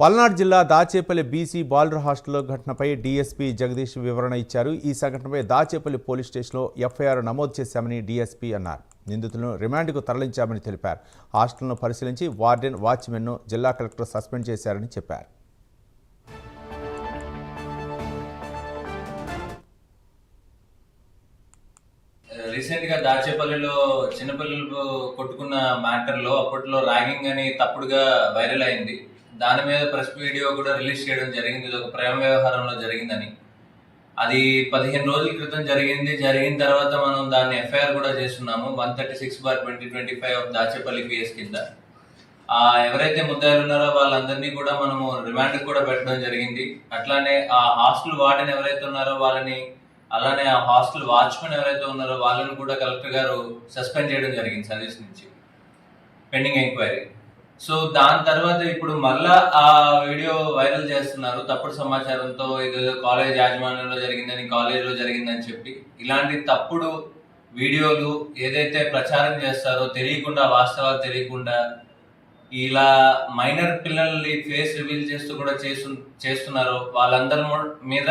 పల్నాడు జిల్లా దాచేపల్లి బీసీ బాలుర హాస్టల్లో ఘటనపై డీఎస్పీ జగదీష్ వివరణ ఇచ్చారు. ఈ సంఘటనపై దాచేపల్లి పోలీస్ స్టేషన్లో ఎఫ్ఐఆర్ నమోదు చేశామని డీఎస్పీ అన్నారు. నిందితులను రిమాండ్కు తరలించామని తెలిపారు. హాస్టల్ను పరిశీలించి వార్డెన్ వాచ్మెన్ను జిల్లా కలెక్టర్ సస్పెండ్ చేశారని చెప్పారు. రీసెంట్గా దాచేపల్లిలో చిన్నపిల్లలు కొట్టుకున్న మ్యాటర్లో అప్పట్లో ర్యాగింగ్ అని తప్పుడుగా వైరల్ అయింది. దాని మీద ప్రెస్ వీడియో కూడా రిలీజ్ చేయడం జరిగింది. ఇది ఒక ప్రేమ వ్యవహారంలో జరిగిందని. అది పదిహేను రోజుల క్రితం జరిగింది. జరిగిన తర్వాత మనం దాన్ని ఎఫ్ఐఆర్ కూడా చేస్తున్నాము. One thirty six bar twenty twenty five of Dachepalli PS కింద. ఎవరైతే ముద్దాయిలు ఉన్నారో వాళ్ళందరినీ కూడా మనము రిమాండ్ కూడా పెట్టడం జరిగింది. అట్లానే ఆ హాస్టల్ వార్డెన్ ఎవరైతే ఉన్నారో వాళ్ళని అలానే ఆ హాస్టల్ వాచ్మెన్ ఎవరైతే ఉన్నారో వాళ్ళని కూడా కలెక్టర్ గారు సస్పెండ్ చేయడం జరిగింది సర్వీస్ నుంచి. Pending enquiry. సో దాని తర్వాత ఇప్పుడు మళ్ళా ఆ వీడియో వైరల్ చేస్తున్నారు. తప్పుడు సమాచారంతో ఏదో కాలేజ్ యాజమాన్యంలో జరిగిందని కాలేజీలో జరిగిందని చెప్పి ఇలాంటి తప్పుడు వీడియోలు ఏదైతే ప్రచారం చేస్తారో తెలియకుండా వాస్తవాలు తెలియకుండా ఇలా మైనర్ పిల్లల్ని ఫేస్ రివీల్ చేస్తూ కూడా చేస్తు చేస్తున్నారో. వాళ్ళందరి మీద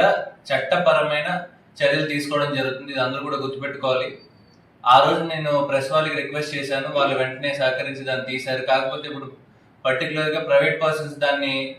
చట్టపరమైన చర్యలు తీసుకోవడం జరుగుతుంది. ఇది అందరూ కూడా గుర్తుపెట్టుకోవాలి. ఆ రోజు నేను ప్రెస్ వాళ్ళకి రిక్వెస్ట్ చేశాను వాళ్ళు వెంటనే సహకరించి దాన్ని తీశారు. కాకపోతే ఇప్పుడు పర్టికులర్గా ప్రైవేట్ పర్సన్స్ దాన్ని